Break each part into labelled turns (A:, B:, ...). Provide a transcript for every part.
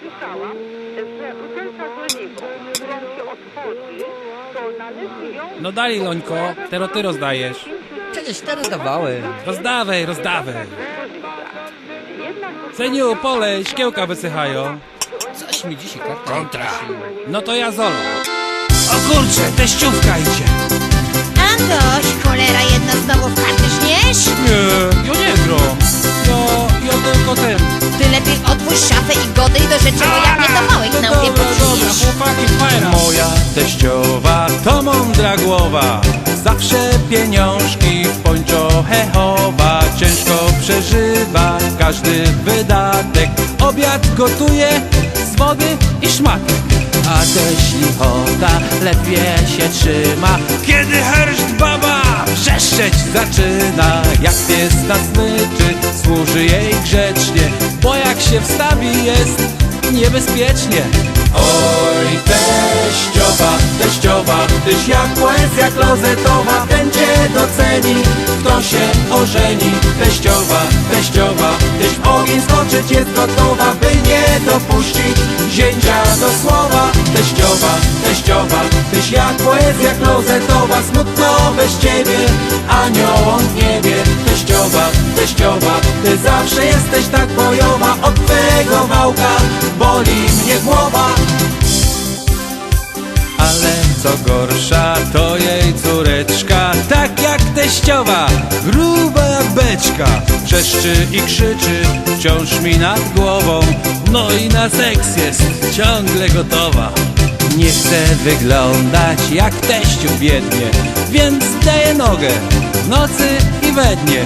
A: Słyszałam, że butelka z oliwą, którą się otworzy, to należy ją...
B: No dalej, Lońko, teraz ty rozdajesz.
C: Przecież teraz dawałem.
B: Rozdawaj, rozdawaj. Seniu, polej, szkiełka wysychają.
C: Coś mi dzisiaj karta Kontra.
B: No to ja zolo. O kurczę, teściówka idzie.
D: To
B: mądra głowa. Zawsze pieniążki w pończochę chowa. Ciężko przeżywa każdy wydatek. Obiad gotuje z wody i szmatek. A też lichota ledwie się trzyma Kiedy herszt baba wrzeszczeć zaczyna Jak pies na smyczy służy jej grzecznie Bo jak się wstawi jest niebezpiecznie Oj teściowa, teściowa Tyś jak poezja klozetowa Ten cię doceni, kto się ożeni. Teściowa, teściowa Tyś w ogień skoczyć jest gotowa By nie dopuścić zięcia do słowa. Teściowa, teściowa Tyś jak poezja klozetowa Smutno bez ciebie Aniołom niebie Teściowa, Ty zawsze jesteś tak bojowa. Od twego wałka Boli mnie głowa. Ale co gorsza to jej córeczka. Tak jak teściowa, gruba jak beczka. Wrzeszczy i krzyczy, wciąż mi nad głową. No i na seks jest ciągle gotowa. Nie chce wyglądać jak teściu biednie. Więc daje nogę w nocy i we dnie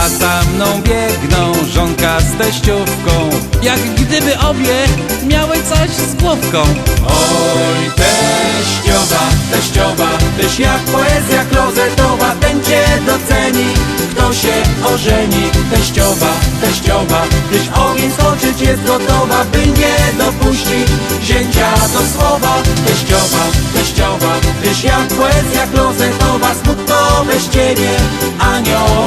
B: a za mną biegną żonka z teściówką. Jak gdyby obie miały coś z główką. Oj teściowa, teściowa Tyś jak poezja klozetowa Ten cię doceni, kto się ożeni? Teściowa, teściowa Tyś ogień skoczyć jest gotowa By nie dopuścić zięcia do słowa. Teściowa, teściowa Tyś jak poezja klozetowa Smutno bez ciebie Anioł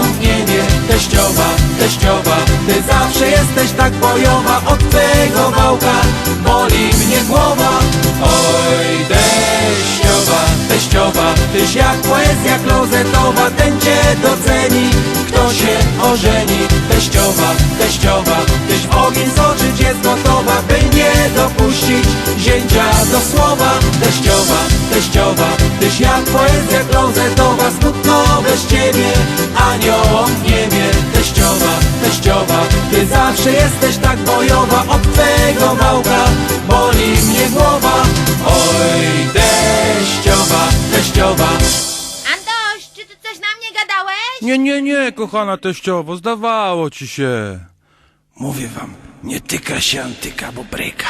B: Teściowa, Ty zawsze jesteś tak bojowa Od twego wałka Boli mnie głowa. Oj teściowa, teściowa Tyś jak poezja klozetowa Ten cię doceni. Kto się ożeni? Teściowa, teściowa Tyś w ogień zoczyć jest gotowa By nie dopuścić zięcia do słowa. Teściowa, teściowa Tyś jak poezja Ty zawsze jesteś tak bojowa Od twego wałka Boli mnie głowa Oj teściowa, teściowa
D: Antoś, czy ty coś na mnie gadałeś?
B: Nie, nie, nie, kochana teściowo, zdawało ci się. Mówię wam, nie tyka się antyka, bo bryka.